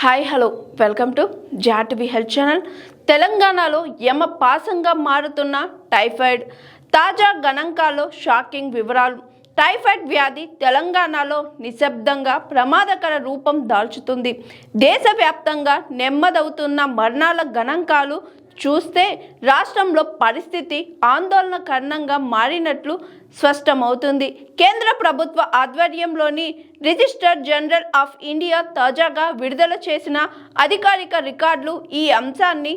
Hi hello. Welcome to జాటివి health channel. తెలంగాణలో యమ పాసంగా మారుతున్న టైఫాయిడ్ తాజా గణాంకాల్లో షాకింగ్ వివరాలు. టైఫాయిడ్ వ్యాధి తెలంగాణలో నిశ్శబ్దంగా ప్రమాదకర రూపం దాల్చుతుంది. దేశవ్యాప్తంగా నెమ్మదవుతున్న మరణాల గణాంకాలు చూస్తే రాష్ట్రంలో పరిస్థితి ఆందోళనకరంగా మారినట్లు స్పష్టమవుతుంది. కేంద్ర ప్రభుత్వ ఆధ్వర్యంలోని రిజిస్టర్ జనరల్ ఆఫ్ ఇండియా తాజాగా విడుదల చేసిన అధికారిక రికార్డులు ఈ అంశాన్ని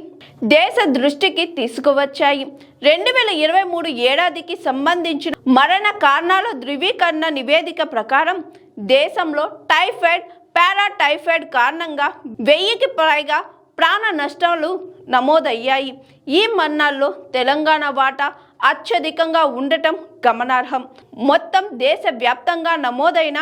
దేశ దృష్టికి తీసుకువచ్చాయి. రెండు వేల ఇరవై మూడు ఏడాదికి సంబంధించిన మరణ కారణాల ధృవీకరణ నివేదిక ప్రకారం దేశంలో టైఫాయిడ్ పారాటైఫాయిడ్ కారణంగా వెయ్యికి పైగా ప్రాణ నష్టాలు నమోదయ్యాయి. ఈ మరణాల్లో తెలంగాణ వాటా అత్యధికంగా ఉండటం గమనార్హం. మొత్తం దేశవ్యాప్తంగా నమోదైన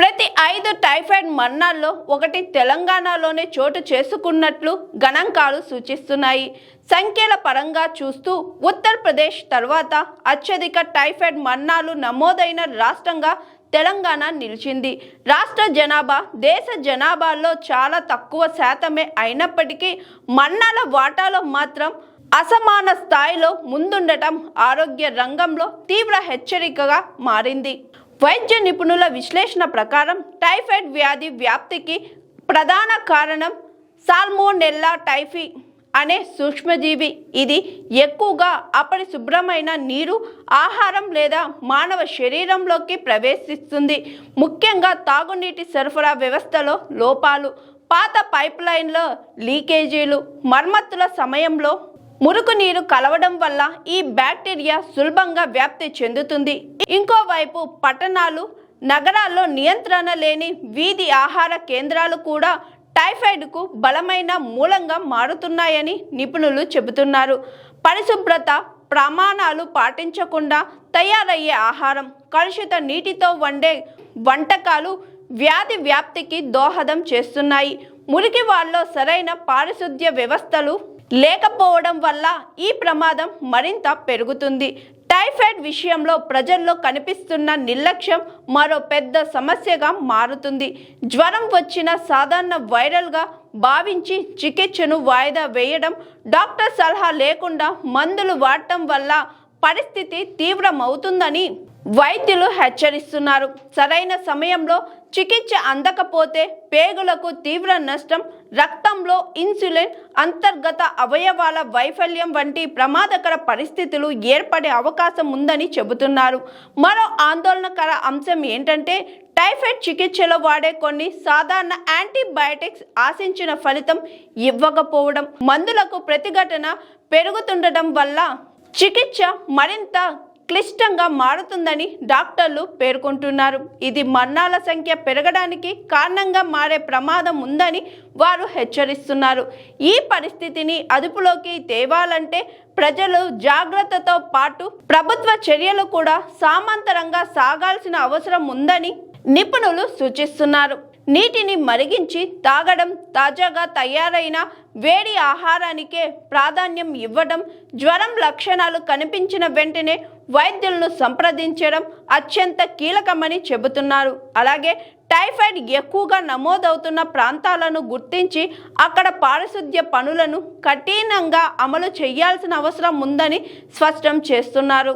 ప్రతి ఐదు టైఫాయిడ్ మరణాల్లో ఒకటి తెలంగాణలోనే చోటు చేసుకున్నట్లు గణాంకాలు సూచిస్తున్నాయి. సంఖ్యల పరంగా చూస్తూ ఉత్తరప్రదేశ్ తర్వాత అత్యధిక టైఫాయిడ్ మరణాలు నమోదైన రాష్ట్రంగా తెలంగాణ నిలిచింది. రాష్ట్ర జనాభా దేశ జనాభాలో చాలా తక్కువ శాతమే అయినప్పటికీ మన్నాల వాటాలో మాత్రం అసమాన స్థాయిలో ముందుండటం ఆరోగ్య రంగంలో తీవ్ర హెచ్చరికగా మారింది. వైద్య నిపుణుల విశ్లేషణ ప్రకారం టైఫాయిడ్ వ్యాధి వ్యాప్తికి ప్రధాన కారణం సాల్మోనెల్లా టైఫీ. అనే సూక్ష్మజీవి. ఇది ఎక్కువగా అపరిశుభ్రమైన నీరు ఆహారం లేదా మానవ శరీరంలోకి ప్రవేశిస్తుంది. ముఖ్యంగా తాగునీటి సరఫరా వ్యవస్థలో లోపాలు పాత పైప్ లైన్లో లీకేజీలు మర్మత్తుల సమయంలో మురుకునీరు కలవడం వల్ల ఈ బ్యాక్టీరియా సులభంగా వ్యాప్తి చెందుతుంది. ఇంకోవైపు పట్టణాలు నగరాల్లో నియంత్రణ లేని వీధి ఆహార కేంద్రాలు కూడా టైఫాయిడ్కు బలమైన మూలంగా మారుతున్నాయని నిపుణులు చెబుతున్నారు. పరిశుభ్రత ప్రమాణాలు పాటించకుండా తయారయ్యే ఆహారం కలుషిత నీటితో వండే వంటకాలు వ్యాధి వ్యాప్తికి దోహదం చేస్తున్నాయి. మురికి వాళ్ళలో సరైన పారిశుద్ధ్య వ్యవస్థలు లేకపోవడం వల్ల ఈ ప్రమాదం మరింత పెరుగుతుంది. టైఫాయిడ్ విషయంలో ప్రజల్లో కనిపిస్తున్న నిర్లక్ష్యం మరో పెద్ద సమస్యగా మారుతుంది. జ్వరం వచ్చిన సాధారణ వైరల్గా భావించి చికిత్సను వాయిదా వేయడం డాక్టర్ సలహా లేకుండా మందులు వాడటం వల్ల పరిస్థితి తీవ్రమవుతుందని వైద్యులు హెచ్చరిస్తున్నారు. సరైన సమయంలో చికిత్స అందకపోతే పేగులకు తీవ్ర నష్టం రక్తంలో ఇన్సులిన్ అంతర్గత అవయవాల వైఫల్యం వంటి ప్రమాదకర పరిస్థితులు ఏర్పడే అవకాశం ఉందని చెబుతున్నారు. మరో ఆందోళనకర అంశం ఏంటంటే టైఫాయిడ్ చికిత్సలో వాడే కొన్ని సాధారణ యాంటీబయాటిక్స్ ఆశించిన ఫలితం ఇవ్వకపోవడం మందులకు ప్రతిఘటన పెరుగుతుండటం వల్ల చికిత్స మరింత క్లిష్టంగా మారుతుందని డాక్టర్లు పేర్కొంటున్నారు. ఇది మరణాల సంఖ్య పెరగడానికి కారణంగా మారే ప్రమాదం ఉందని వారు హెచ్చరిస్తున్నారు. ఈ పరిస్థితిని అదుపులోకి తేవాలంటే ప్రజలు జాగ్రత్తతో పాటు ప్రభుత్వ చర్యలు కూడా సామంతరంగా సాగాల్సిన అవసరం ఉందని నిపుణులు సూచిస్తున్నారు. నీటిని మరిగించి తాగడం తాజాగా తయారైన వేడి ఆహారానికే ప్రాధాన్యం ఇవ్వడం జ్వరం లక్షణాలు కనిపించిన వెంటనే వైద్యులను సంప్రదించడం అత్యంత కీలకమని చెబుతున్నారు. అలాగే టైఫాయిడ్ ఎక్కువగా నమోదవుతున్న ప్రాంతాలను గుర్తించి అక్కడ పారిశుద్ధ్య పనులను కఠినంగా అమలు చేయాల్సిన అవసరం ఉందని స్పష్టం చేస్తున్నారు.